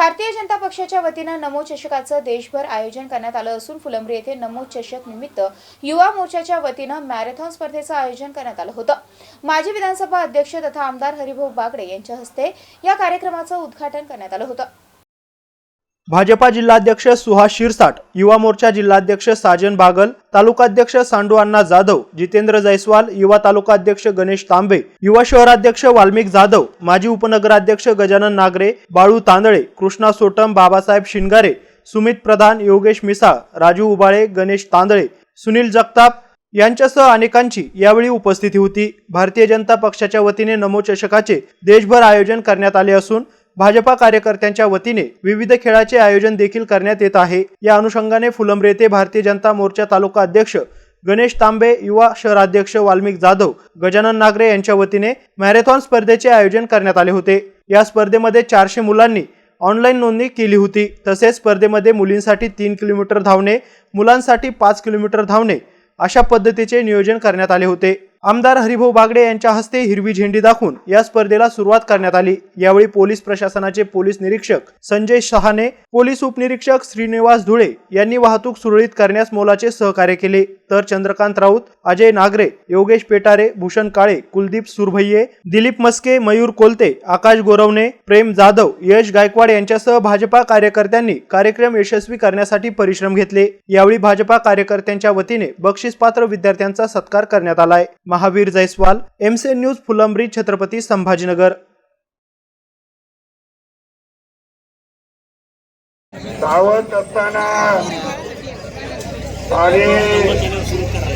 भारतीय जनता पक्षाच्या वतीनं नमो चषकाचं देशभर आयोजन करण्यात आलं असून फुलंब्री येथे नमो चषक निमित्त युवा मोर्चाच्या वतीनं मॅरेथॉन स्पर्धेचं आयोजन करण्यात आलं होतं. माजी विधानसभा अध्यक्ष तथा आमदार हरिभाऊ बागडे यांच्या हस्ते या कार्यक्रमाचं उद्घाटन करण्यात आलं होतं. भाजपा जिल्हाध्यक्ष सुहास शिरसाट युवा मोर्चा जिल्हाध्यक्ष साजन बागल तालुकाध्यक्ष सांडू अण्णा जाधव जितेंद्र जयस्वाल युवा तालुकाध्यक्ष गणेश तांबे युवा शहराध्यक्ष वाल्मिक जाधव माजी उपनगराध्यक्ष गजानन नागरे बाळू तांदळे कृष्णा सोटम बाबासाहेब शिंगारे सुमित प्रधान योगेश मिसाळ राजू उबाळे गणेश तांदळे सुनील जगताप यांच्यासह अनेकांची यावेळी उपस्थिती होती. भारतीय जनता पक्षाच्या वतीने नमो चषकाचे देशभर आयोजन करण्यात आले असून भाजपा कार्यकर्त्यांच्या वतीने विविध खेळाचे आयोजन देखील करण्यात येत आहे. या अनुषंगाने फुलंब्री येथे भारतीय जनता मोर्चा तालुका अध्यक्ष गणेश तांबे युवा शहराध्यक्ष वाल्मिक जाधव गजानन नागरे यांच्या वतीने मॅरेथॉन स्पर्धेचे आयोजन करण्यात आले होते. या स्पर्धेमध्ये चारशे मुलांनी ऑनलाईन नोंदणी केली होती. तसेच स्पर्धेमध्ये मुलींसाठी तीन किलोमीटर धावणे मुलांसाठी पाच किलोमीटर धावणे अशा पद्धतीचे नियोजन करण्यात आले होते. आमदार हरिभाऊ बागडे यांच्या हस्ते हिरवी झेंडी दाखवून या स्पर्धेला सुरुवात करण्यात आली. यावेळी पोलीस प्रशासनाचे पोलीस निरीक्षक संजय शहाणे पोलीस उपनिरीक्षक श्रीनिवास धुळे यांनी वाहतूक सुरळीत करण्यास मोलाचे सहकार्य केले. तर चंद्रकांत राऊत अजय नागरे योगेश पेटारे भूषण काळे कुलदीप सुरभैये दिलीप मस्के मयूर कोलते आकाश गोरवणे प्रेम जाधव यश गायकवाड यांच्यासह भाजपा कार्यकर्त्यांनी कार्यक्रम यशस्वी करण्यासाठी परिश्रम घेतले. यावेळी भाजपा कार्यकर्त्यांच्या वतीने बक्षीसपात्र विद्यार्थ्यांचा सत्कार करण्यात आलाय. महावीर जयस्वाल एमसे न्यूज फुलंब्री छत्रपती संभाजीनगर. धावत असताना आणि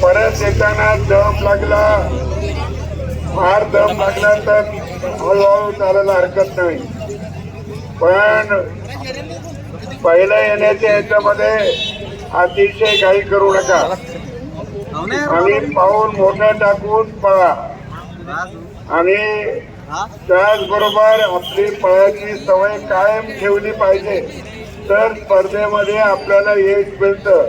परत येताना दम लागला. फार दम लागला तर हळूहळू चालायला हरकत नाही. पण पहिल्या येण्याच्या ह्याच्यामध्ये अतिशय काही करू नका. आणि पाऊल मोठं टाकून पळा. आणि त्याचबरोबर आपली पळाची सवय कायम ठेवली पाहिजे. तर स्पर्धेमध्ये आपल्याला यश मिळतं.